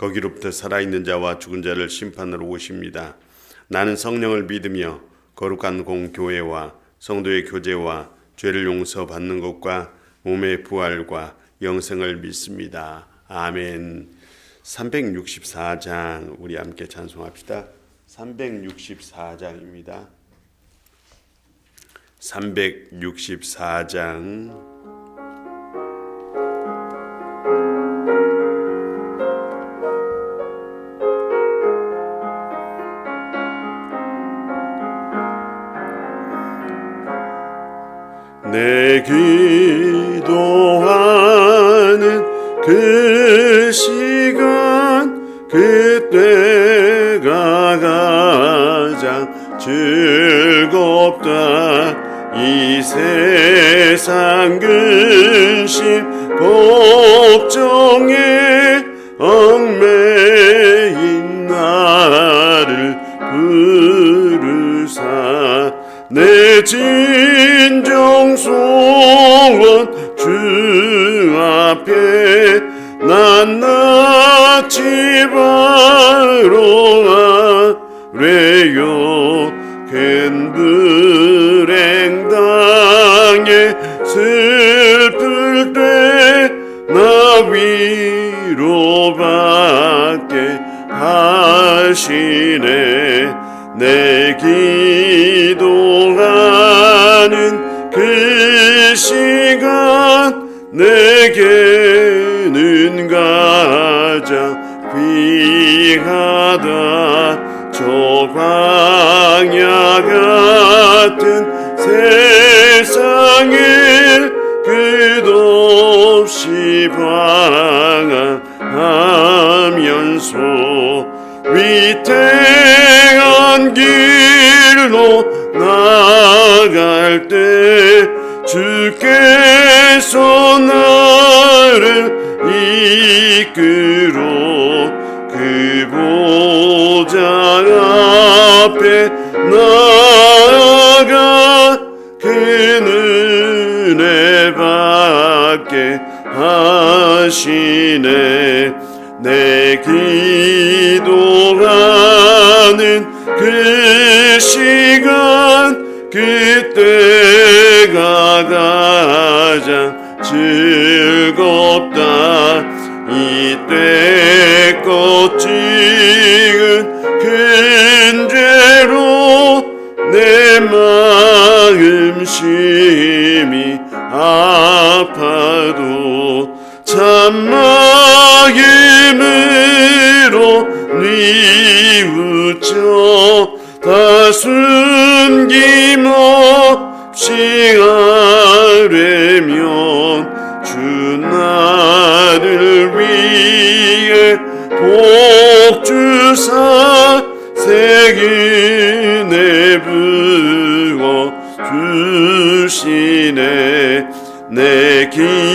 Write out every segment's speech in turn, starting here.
거기로부터 살아있는 자와 죽은 자를 심판으로 오십니다. 나는 성령을 믿으며 거룩한 공교회와 성도의 교제와 죄를 용서받는 것과 몸의 부활과 영생을 믿습니다. 아멘. 364장 우리 함께 찬송합시다. 364장입니다. 364장 기도하는 그 시간 그때가 가장 즐겁다. 이 세상 근심 걱정에 얽매인 나를 부르사 내 진정 소원 주 앞에 난 낯이 바로 아래요. 캔 불행 당해 슬플 때 나 위로받게 하시네. 내 기도 그 시간 내게는 가장 귀하다. 저 광야 같은 세상에 끝없이 방황하면서 위태한 길로 나갈 때 주께서 나를 이끌어 그 보좌 앞에 나아가 그 은혜 받게 하시네. 내 기도하는 그 시간 그때가 가장 즐겁다. 이때 꽃찍은 큰 죄로 내 마음 심히 아파도 참마음으로 뉘우쳐 다 숨김없이 하려면 주 나를 위해 복주사 세균에 부어 주시네. 내기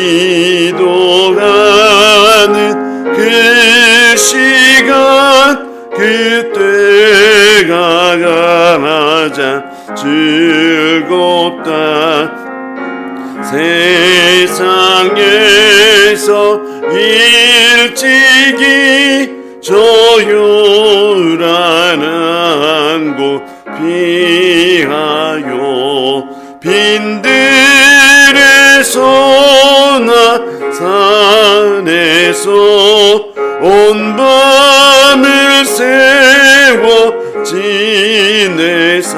즐겁다. 세상에서 일찍이 조율하는 곳 피하여 빈들에서나 산에서 온 밤을 세워 지내사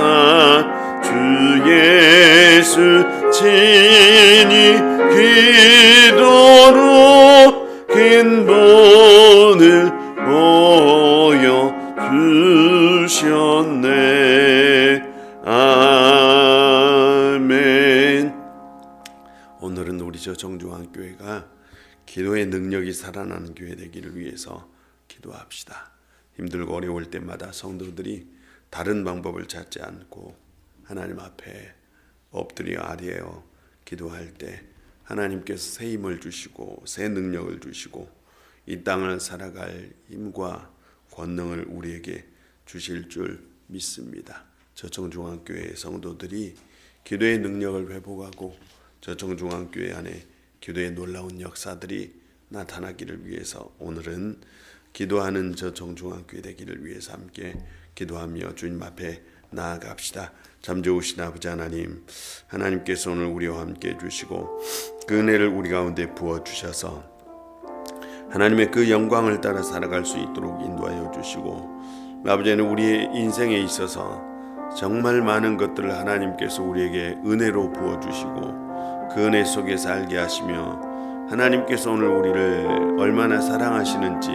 친히 기도로 긴 본을 보여 주셨네 아멘 오늘은 우리 저 정중앙 교회가 기도의 능력이 살아나는 교회 되기를 위해서 기도합시다. 힘들고 어려울 때마다 성도들이 다른 방법을 찾지 않고 하나님 앞에 엎드려 아뢰어 기도할 때 하나님께서 새 힘을 주시고 새 능력을 주시고 이 땅을 살아갈 힘과 권능을 우리에게 주실 줄 믿습니다. 저청중앙교회 성도들이 기도의 능력을 회복하고 저청중앙교회 안에 기도의 놀라운 역사들이 나타나기를 위해서 오늘은 기도하는 저청중앙교회 되기를 위해서 함께 기도하며 주님 앞에 나아갑시다. 참 좋으신 아버지 하나님, 하나님께서 오늘 우리와 함께 해주시고 그 은혜를 우리 가운데 부어 주셔서 하나님의 그 영광을 따라 살아갈 수 있도록 인도하여 주시고 아버지는 우리의 인생에 있어서 정말 많은 것들을 하나님께서 우리에게 은혜로 부어 주시고 그 은혜 속에 살게 하시며 하나님께서 오늘 우리를 얼마나 사랑하시는지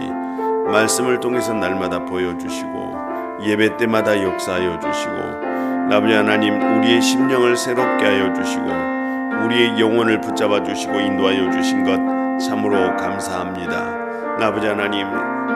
말씀을 통해서 날마다 보여주시고 예배 때마다 역사하여 주시고 아버지 하나님 우리의 심령을 새롭게 하여 주시고 우리의 영혼을 붙잡아 주시고 인도하여 주신 것 참으로 감사합니다. 아버지 하나님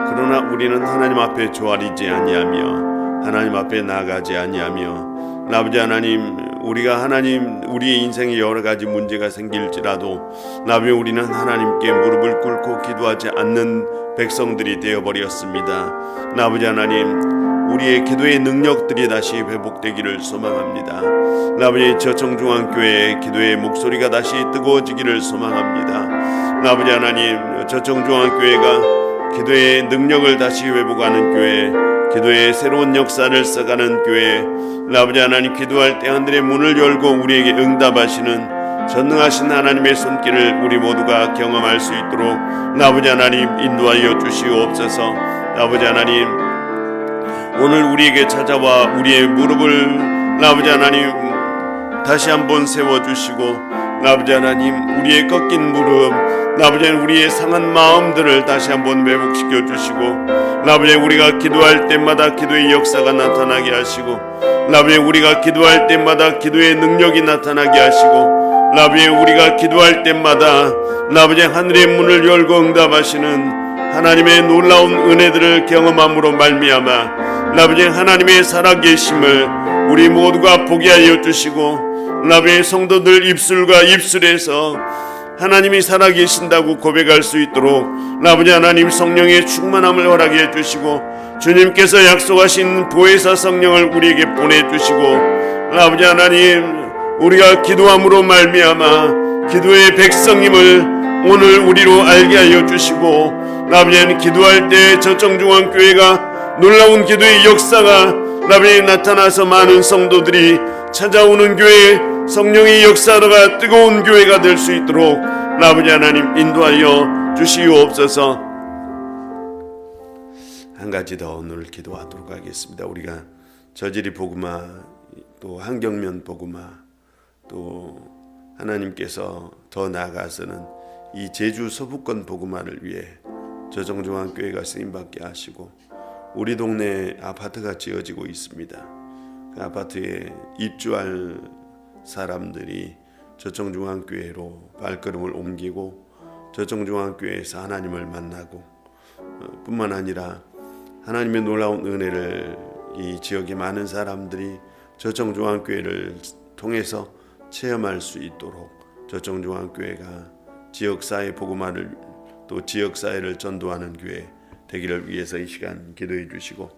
그러나 우리는 하나님 앞에 조아리지 아니하며 하나님 앞에 나가지 아니하며 아버지 하나님 우리가 하나님 우리의 인생에 여러 가지 문제가 생길지라도 나비 우리는 하나님께 무릎을 꿇고 기도하지 않는 백성들이 되어 버렸습니다. 아버지 하나님 우리의 기도의 능력들이 다시 회복되기를 소망합니다. 아버지 저청중앙교회의 기도의 목소리가 다시 뜨거워지기를 소망합니다. 아버지 하나님 저청중앙교회가 기도의 능력을 다시 회복하는 교회 기도의 새로운 역사를 써가는 교회 아버지 하나님 기도할 때 하늘의 문을 열고 우리에게 응답하시는 전능하신 하나님의 손길을 우리 모두가 경험할 수 있도록 아버지 하나님 인도하여 주시옵소서 아버지 하나님 오늘 우리에게 찾아와 우리의 무릎을 아버지 하나님 다시 한번 세워주시고 아버지 하나님 우리의 꺾인 무릎 아버지 하나님 우리의 상한 마음들을 다시 한번 회복시켜 주시고 아버지 우리가 기도할 때마다 기도의 역사가 나타나게 하시고 아버지 우리가 기도할 때마다 기도의 능력이 나타나게 하시고 아버지 우리가 기도할 때마다 아버지 하늘의 문을 열고 응답하시는 하나님의 놀라운 은혜들을 경험함으로 말미암아 아버지 하나님의 살아계심을 우리 모두가 보게 하여 주시고 아버지 성도들 입술과 입술에서 하나님이 살아계신다고 고백할 수 있도록 아버지 하나님 성령의 충만함을 허락해 주시고 주님께서 약속하신 보혜사 성령을 우리에게 보내주시고 아버지 하나님 우리가 기도함으로 말미암아 기도의 백성임을 오늘 우리로 알게 하여 주시고 아버지 하나님 기도할 때 저 정중앙 교회가 놀라운 기도의 역사가 아버지 나타나서 많은 성도들이 찾아오는 교회 성령의 역사가 뜨거운 교회가 될 수 있도록 아버지 하나님 인도하여 주시옵소서 한 가지 더 오늘 기도하도록 하겠습니다. 우리가 저지리 복음화 또 한경면 복음화 또 하나님께서 더 나아가서는 이 제주 서부권 복음화를 위해 저정중앙교회가 쓰임 받게 하시고 우리 동네 아파트가 지어지고 있습니다. 그 아파트에 입주할 사람들이 저청중앙교회로 발걸음을 옮기고 저청중앙교회에서 하나님을 만나고 어, 뿐만 아니라 하나님의 놀라운 은혜를 이 지역의 많은 사람들이 저청중앙교회를 통해서 체험할 수 있도록 저청중앙교회가 지역사회 복음화를 또 지역사회를 전도하는 교회 되기를 위해서 이 시간 기도해 주시고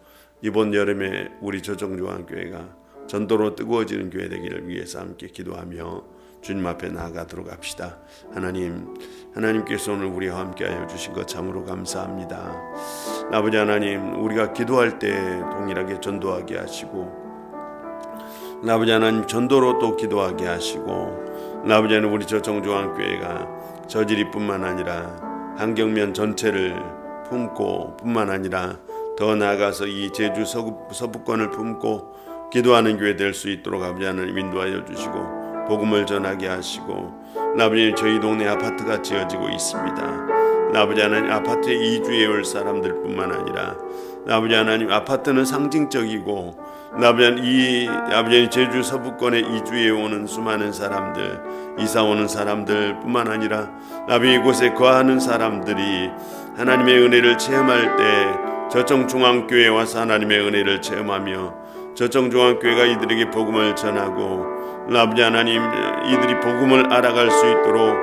이번 여름에 우리 저정중앙교회가 전도로 뜨거워지는 교회 되기를 위해서 함께 기도하며 주님 앞에 나아가도록 합시다. 하나님, 하나님께서 오늘 우리와 함께하여 주신 것 참으로 감사합니다. 아버지 하나님, 우리가 기도할 때 동일하게 전도하게 하시고, 아버지 하나님 전도로 또 기도하게 하시고, 아버지 하나님 우리 저정중앙교회가 저지리뿐만 아니라 한경면 전체를 품고 뿐만 아니라 더 나아가서 이 제주 서부, 서부 권을 품고 기도하는 교회 될 수 있도록 아버지 하나님 인도하여 주시고 복음을 전하게 하시고 아버지 저희 동네 아파트가 지어지고 있습니다. 아버지 하나님 아파트에 이주해 올 사람들 뿐만 아니라 아버지 하나님 아파트는 상징적이고 아버지 하나님 제주 서부권에 이주해 오는 수많은 사람들 이사 오는 사람들 뿐만 아니라 아버지 이곳에 거하는 사람들이 하나님의 은혜를 체험할 때 저청중앙교회에 와서 하나님의 은혜를 체험하며 저청중앙교회가 이들에게 복음을 전하고 아버지 하나님 이들이 복음을 알아갈 수 있도록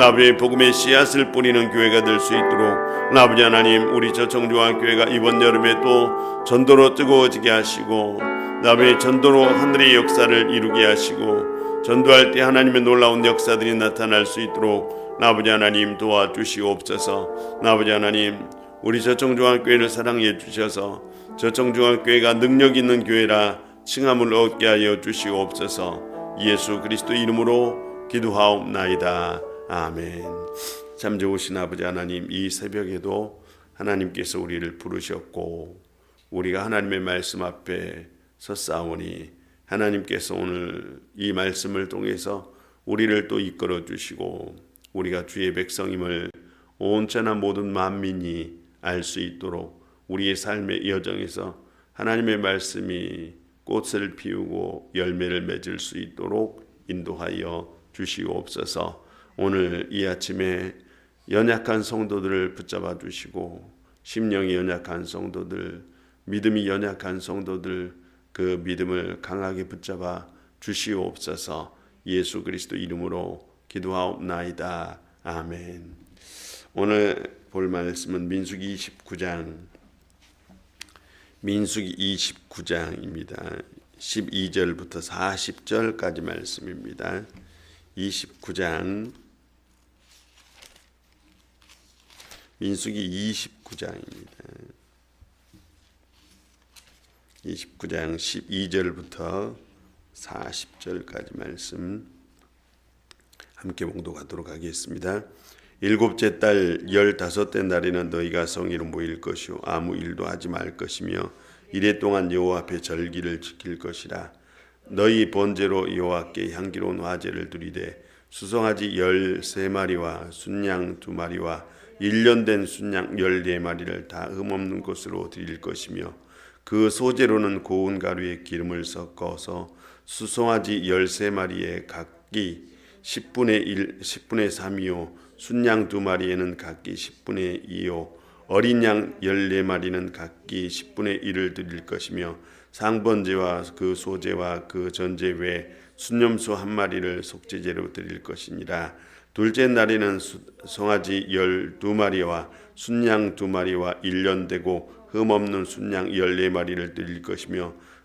아버지 복음의 씨앗을 뿌리는 교회가 될 수 있도록 아버지 하나님 우리 저청중앙 교회가 이번 여름에 또 전도로 뜨거워지게 하시고 아버지 전도로 하늘의 역사를 이루게 하시고 전도할 때 하나님의 놀라운 역사들이 나타날 수 있도록 아버지 하나님 도와주시옵소서. 아버지 하나님 우리 저청중앙교회를 사랑해 주셔서 저청중앙교회가 능력 있는 교회라 칭함을 얻게 하여 주시옵소서. 예수 그리스도 이름으로 기도하옵나이다. 아멘. 참 좋으신 아버지 하나님 이 새벽에도 하나님께서 우리를 부르셨고 우리가 하나님의 말씀 앞에 섰사오니 하나님께서 오늘 이 말씀을 통해서 우리를 또 이끌어 주시고 우리가 주의 백성임을 온전한 모든 만민이 알 수 있도록 우리의 삶의 여정에서 하나님의 말씀이 꽃을 피우고 열매를 맺을 수 있도록 인도하여 주시옵소서. 오늘 이 아침에 연약한 성도들을 붙잡아 주시고 심령이 연약한 성도들, 믿음이 연약한 성도들 그 믿음을 강하게 붙잡아 주시옵소서. 예수 그리스도 이름으로 기도하옵나이다. 아멘. 오늘 볼 말씀은 민수기 29장 민수기 29장입니다. 12절부터 40절까지 말씀입니다. 29장 민수기 29장입니다. 29장 12절부터 40절까지 말씀 함께 봉독하도록 하겠습니다. 일곱째 달 열다섯째 날에는 너희가 성의로 모일 것이요 아무 일도 하지 말 것이며 이래 동안 여호와 앞에 절기를 지킬 것이라 너희 번제로 여호와께 향기로운 화제를 드리되 수송아지 열세 마리와 순양 두 마리와 일년된 순양 열네 마리를 다 흠없는 것으로 드릴 것이며 그 소재로는 고운 가루에 기름을 섞어서 수송아지 열세 마리에 각기 10분의 1, 10분의 3이요. 순양 두 마리에는 각기 10분의 2요. 어린 양 14마리는 각기 10분의 1을 드릴 것이며 상번제와 그 소제와 그 전제 외에 순념소 한 마리를 속죄제로 드릴 것이니라. 둘째 날에는 수- 송아지 열두 마리와 순양 두 마리와 일년되고 흠없는 순양 열네 마리를 드릴 것이며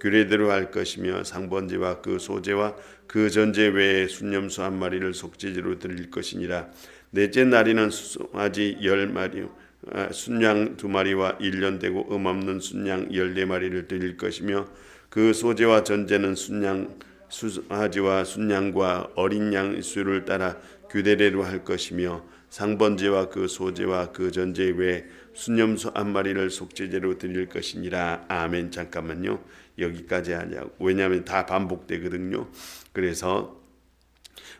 규례대로 할 것이며 상번제와 그 소제와 그 전제 외에 순념소 한 마리를 속죄제로 드릴 것이니라. 넷째 날에는 수송아지 열 마리 아, 순양 두 마리와 일년되고 음없는 순양 열네 마리를 드릴 것이며 그 소제와 전제는 순양 수아지와 순양과 어린 양 수를 따라 규례대로 할 것이며 상번제와 그 소제와 그 전제 외에 순념소 한 마리를 속죄제로 드릴 것이니라. 아멘. 잠깐만요. 여기까지 하냐고 왜냐하면 다 반복되거든요. 그래서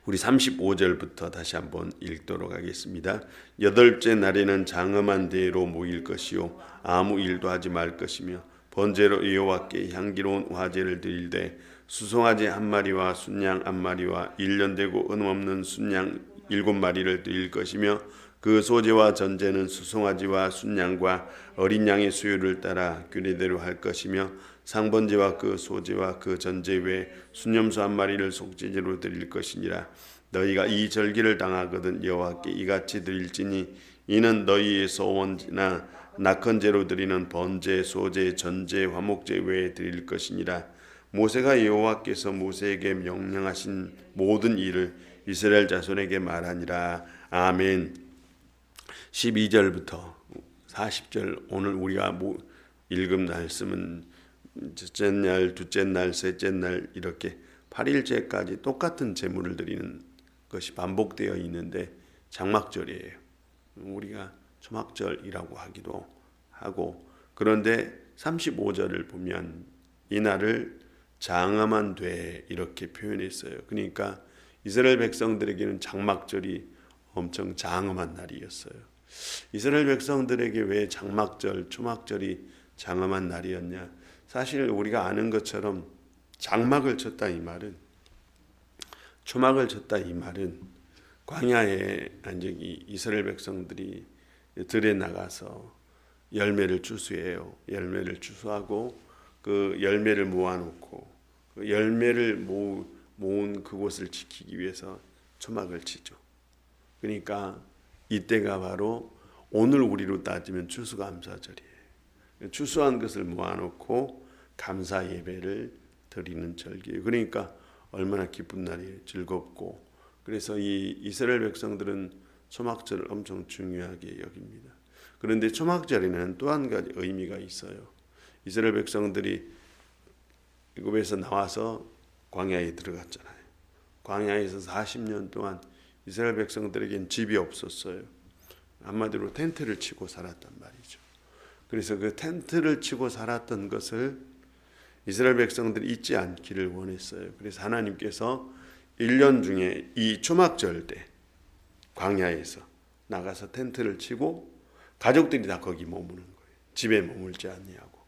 우리 35절부터 다시 한번 읽도록 하겠습니다. 여덟째 날에는 장엄한 대로 모일 것이요. 아무 일도 하지 말 것이며 번제로 여호와께 향기로운 화제를 드릴되 수송아지 한 마리와 순양 한 마리와 일년되고 은 없는 순양 일곱 마리를 드릴 것이며 그 소제와 전제는 수송아지와 순양과 어린 양의 수요를 따라 규례대로 할 것이며 상번제와 그 소제와 그 전제 외에 순념소 한 마리를 속죄제로 드릴 것이니라. 너희가 이 절기를 당하거든 여호와께 이같이 드릴지니 이는 너희의 소원이나 낙헌제로 드리는 번제 소제 전제 화목제 외에 드릴 것이니라. 모세가 여호와께서 모세에게 명령하신 모든 일을 이스라엘 자손에게 말하니라 아멘 12절부터 40절 오늘 우리가 뭐 읽은 말씀은 첫째 날, 둘째 날, 셋째 날 이렇게 8일째까지 똑같은 제물을 드리는 것이 반복되어 있는데 장막절이에요. 우리가 초막절이라고 하기도 하고 그런데 35절을 보면 이날을 장엄한 돼 이렇게 표현했어요. 그러니까 이스라엘 백성들에게는 장막절이 엄청 장엄한 날이었어요. 이스라엘 백성들에게 왜 장막절, 초막절이 장엄한 날이었냐? 사실 우리가 아는 것처럼 장막을 쳤다 이 말은 초막을 쳤다 이 말은 광야에 안적이 이스라엘 백성들이 들에 나가서 열매를 추수해요. 열매를 추수하고 그 열매를 모아놓고 그 열매를 모, 모은 그곳을 지키기 위해서 초막을 치죠. 그러니까 이때가 바로 오늘 우리로 따지면 추수감사절이에요. 추수한 것을 모아놓고 감사 예배를 드리는 절기예요. 그러니까 얼마나 기쁜 날이에요. 즐겁고 그래서 이 이스라엘 백성들은 초막절을 엄청 중요하게 여깁니다. 그런데 초막절에는 또 한 가지 의미가 있어요. 이스라엘 백성들이 애굽에서 나와서 광야에 들어갔잖아요. 광야에서 40년 동안 이스라엘 백성들에겐 집이 없었어요. 한마디로 텐트를 치고 살았단 말이죠. 그래서 그 텐트를 치고 살았던 것을 이스라엘 백성들이 잊지 않기를 원했어요. 그래서 하나님께서 1년 중에 이 초막절 때 광야에서 나가서 텐트를 치고 가족들이 다 거기 머무는 거예요. 집에 머물지 않냐고.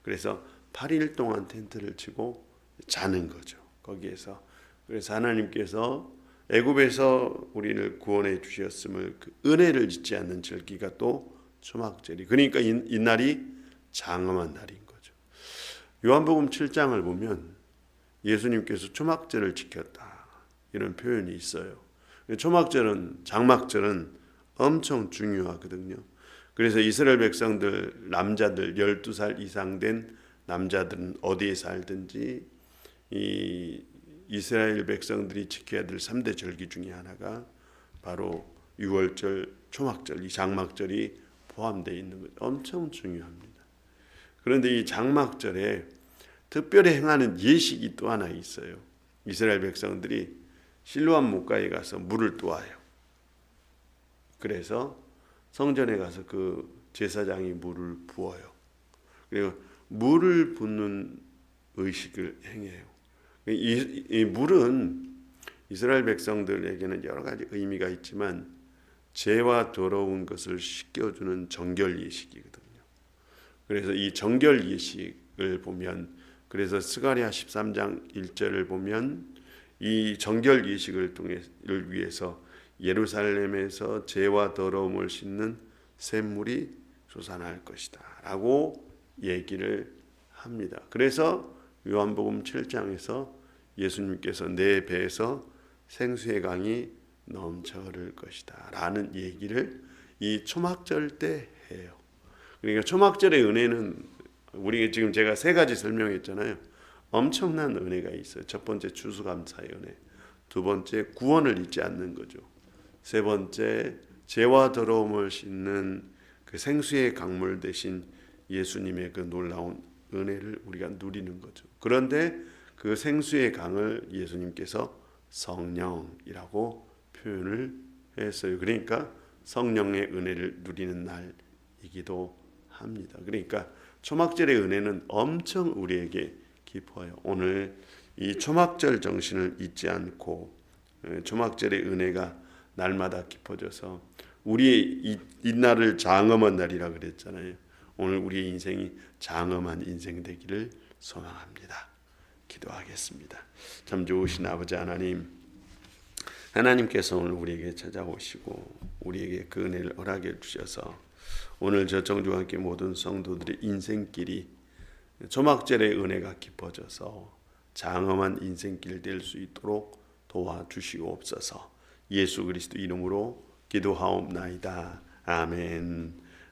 그래서 8일 동안 텐트를 치고 자는 거죠. 거기에서 그래서 하나님께서 애굽에서 우리를 구원해 주셨음을 그 은혜를 잊지 않는 절기가 또 초막절이. 그러니까 이, 이 날이 장엄한 날인 거죠. 요한복음 7장을 보면 예수님께서 초막절을 지켰다 이런 표현이 있어요. 초막절은 장막절은 엄청 중요하거든요. 그래서 이스라엘 백성들 남자들 12살 이상 된 남자들은 어디에 살든지 이 이스라엘 백성들이 지켜야 될 3대 절기 중에 하나가 바로 6월절, 초막절, 이 장막절이 포함되어 있는 것 엄청 중요합니다. 그런데 이 장막절에 특별히 행하는 예식이 또 하나 있어요. 이스라엘 백성들이 실로암 목가에 가서 물을 또아요. 그래서 성전에 가서 그 제사장이 물을 부어요. 그리고 물을 붓는 의식을 행해요. 이, 이 물은 이스라엘 백성들에게는 여러 가지 의미가 있지만 죄와 더러운 것을 씻겨주는 정결 예식이거든요. 그래서 이 정결 예식을 보면 그래서 스가랴 13장 1절을 보면 이 정결 예식을 통해를 위해서 예루살렘에서 죄와 더러움을 씻는 샘물이 솟아날 것이다라고 얘기를 합니다. 그래서 요한복음 7장에서 예수님께서 내 배에서 생수의 강이 넘쳐 흐를 것이다 라는 얘기를 이 초막절 때 해요. 그러니까 초막절의 은혜는 우리 지금 제가 세 가지 설명했잖아요. 엄청난 은혜가 있어요. 첫 번째 주수감사의 은혜, 두 번째 구원을 잊지 않는 거죠. 세 번째 죄와 더러움을 씻는 그 생수의 강물 대신 예수님의 그 놀라운 은혜를 우리가 누리는 거죠. 그런데 그 생수의 강을 예수님께서 성령이라고 표현을 했어요. 그러니까 성령의 은혜를 누리는 날이기도 합니다. 그러니까 초막절의 은혜는 엄청 우리에게 깊어요. 오늘 이 초막절 정신을 잊지 않고 초막절의 은혜가 날마다 깊어져서 우리의 이, 이 날을 장엄한 날이라 그랬잖아요. 오늘 우리의 인생이 장엄한 인생 되기를 소망합니다. 기도하겠습니다. 참 좋으신 아버지 하나님, 하나님께서 오늘 우리에게 찾아오시고 우리에게 그 은혜를 허락해 주셔서 오늘 저 정주와 함께 모든 성도들의 인생길이 조막절의 은혜가 깊어져서 장엄한 인생길 될 수 있도록 도와주시옵소서. 예수 그리스도 이름으로 기도하옵나이다. 아멘.